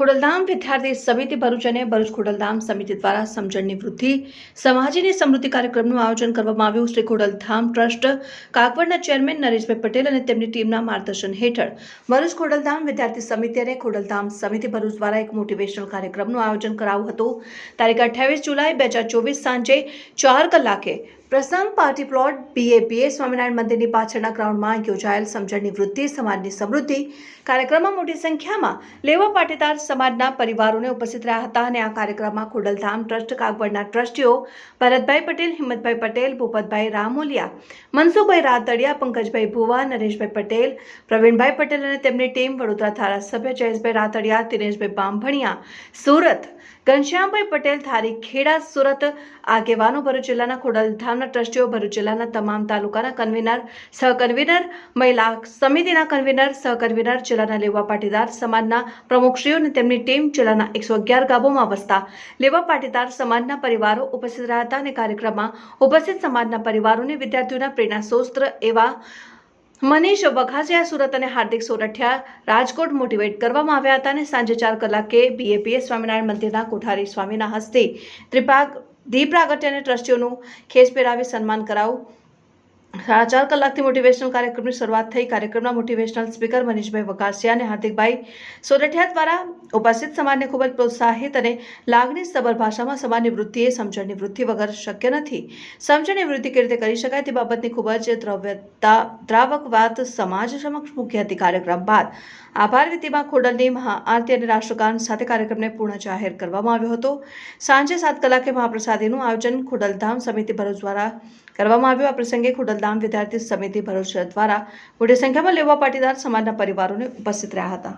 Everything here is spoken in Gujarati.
ખોડલધામ વિદ્યાર્થી સમિતિ ભરૂચ અને ભરૂચ ખોડલધામ સમિતિ દ્વારા સમજણની વૃદ્ધિ, સમાજની સમૃદ્ધિ કાર્યક્રમનું આયોજન કરવામાં આવ્યું. શ્રી ખોડલધામ ટ્રસ્ટ કાગવડના ચેરમેન નરેશભાઈ પટેલ અને તેમની ટીમના માર્ગદર્શન હેઠળ ભરૂચ ખોડલધામ વિદ્યાર્થી સમિતિ અને ખોડલધામ સમિતિ ભરૂચ દ્વારા એક મોટિવેશનલ કાર્યક્રમનું આયોજન કરાવ્યું હતું. તારીખ અઠ્યાવીસ જુલાઈ બે હજાર ચોવીસ સાંજે ચાર કલાકે પ્રસંગ પાર્ટી પ્લોટ બીએપીએ સ્વામિનારાયણ મંદિરની પાછળના ગ્રાઉન્ડમાં યોજાયેલ સમજણની વૃદ્ધિ સમાજની સમૃદ્ધિ કાર્યક્રમમાં મોટી સંખ્યામાં લેવા પાટીદાર સમાજના પરિવારોને ઉપસ્થિત રહ્યા હતા અને આ કાર્યક્રમમાં ખોડલધામ ટ્રસ્ટ, કાગવડના ટ્રસ્ટીઓ ભરતભાઈ પટેલ, હિંમતભાઈ પટેલ, ભૂપતભાઈ રામોલિયા, મનસુખભાઈ રાતડિયા, પંકજભાઈ ભુવા, નરેશભાઈ પટેલ, પ્રવીણભાઈ પટેલ અને તેમની ટીમ વડોદરા ધારાસભ્ય જયેશભાઈ રાતડિયા, દિનેશભાઈ બામભણિયા સુરત ઘનશ્યામભાઈ પટેલ, થારી ખેડા, સુરત આગેવાનો, ભરૂચ જિલ્લાના ખોડલધામના ટ્રસ્ટીઓ, ભરૂચ જિલ્લાના તમામ તાલુકાના કન્વીનર, સહકન્વીનર, મહિલા સમિતિના કન્વીનર, સહકન્વીનર, જિલ્લાના લેવા પાટીદાર સમાજના પ્રમુખશ્રીઓ અને તેમની ટીમ જિલ્લાના એકસો અગિયાર ગામોમાં વસતા લેવા પાટીદાર સમાજના પરિવારો ઉપસ્થિત રહ્યા હતા અને કાર્યક્રમમાં ઉપસ્થિત સમાજના પરિવારોને વિદ્યાર્થીઓના પ્રેરણા સોસ્ત્ર એવા મનીષ વઘાસિયા સુરત અને હાર્દિક સોરઠિયા રાજકોટ મોટિવેટ કરવામાં આવ્યા હતા અને સાંજે ચાર કલાકે બીએપીએ સ્વામિનારાયણ મંદિરના કોઠારી સ્વામીના હસ્તે ત્રિપાગ દીપ પ્રાગટ્ય અને ટ્રસ્ટીઓનું ખેસ પહેરાવી સન્માન કરાવું. સાડા ચાર કલાકથી મોટિવેશનલ કાર્યક્રમની શરૂઆત થઈ. કાર્યક્રમના મોટિવેશનલ સ્પીકર મનીષભાઈ વઘાસિયા અને હાર્દિકભાઈ સોરઠિયા દ્વારા ઉપસ્થિત સમાજને ખૂબ જ પ્રોત્સાહિત અને લાગણી સબર ભાષામાં સમાજની વૃદ્ધિ એ સમજણની વૃદ્ધિ વગર શક્ય નથી. સમજણની વૃદ્ધિ કેવી રીતે કરી શકાય તે બાબતની ખૂબ જ દ્રવ્યતા દ્રાવક વાત સમાજ સમક્ષ મૂકી હતી કાર્યક્રમ બાદ. આભાર વિધિમાં ખોડલની મહાઆરતી અને રાષ્ટ્રગાન સાથે કાર્યક્રમને પૂર્ણ જાહેર કરવામાં આવ્યો હતો. સાંજે સાત કલાકે મહાપ્રસાદીનું આયોજન ખોડલધામ સમિતિ ભરૂચ દ્વારા કરવામાં આવ્યું. આ પ્રસંગે ખોડલધામ વિદ્યાર્થી સમિતિ ભરૂચ દ્વારા મોટી સંખ્યામાં લેવા પાટીદાર સમાજના પરિવારોને ઉપસ્થિત રહ્યા હતા.